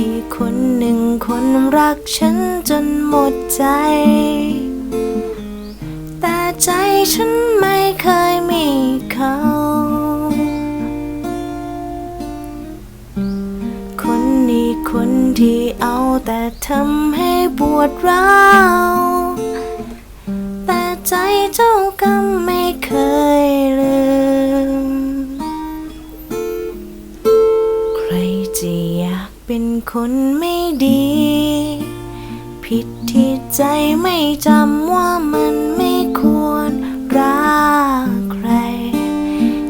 ที่คนหนึ่งคนรักฉันจนหมดใจ แต่ใจฉันไม่เคยมีเขา คนนี้คนที่เอาแต่ทำให้ปวดร้าวแต่ใจเจ้ากรรมไม่เคยลืม คนไม่ดี ผิดที่ใจไม่จำว่ามันไม่ควรรักใคร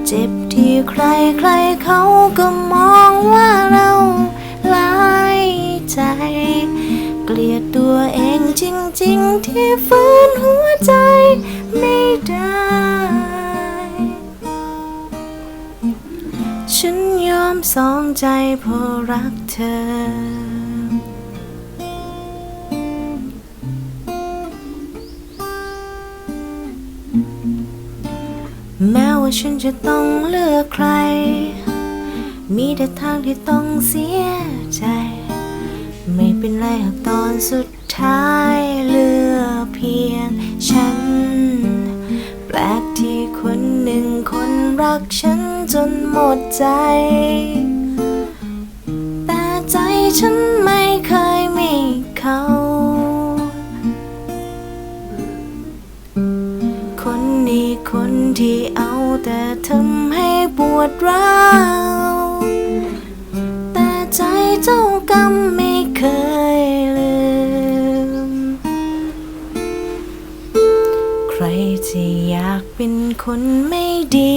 เจ็บที่ใครใครเขาก็มองว่าเราลายใจ เกลียดตัวเองจริง ๆ ที่ฝืนหัวใจไม่ได้ ฉันย มสองใจเพราะรักเธอแม้ว่าฉันจะต้องเลือกใคร มีแต่ทางที่ต้องเสียใจ ไม่เป็นไรหากตอนสุดท้ายเลือกเพียงฉัน แปลกที่คนหนึ่งคนรักฉัน จนหมดใจ แต่ใจฉันไม่เคยมีเขา คนนี้คนที่เอาแต่ทำให้ปวดร้าวแต่ใจเจ้ากรรมไม่เคยลืม ใครจะอยากเป็นคนไม่ดี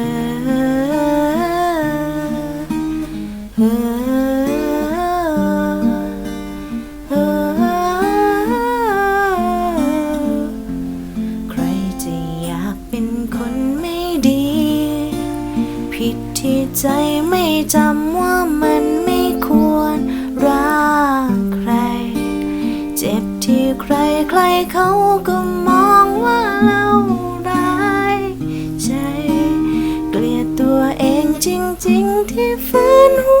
ใครจะอยากเป็นคนไม่ดี ผิดที่ใจไม่จำว่ามันไม่ควรรักใคร เจ็บที่ใครใครเขาก็มองว่าเราร้ายใจ เกลียดตัวเองจริง ๆ ที่ฝืนหัว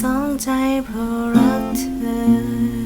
สองใจเพราะรักเธอ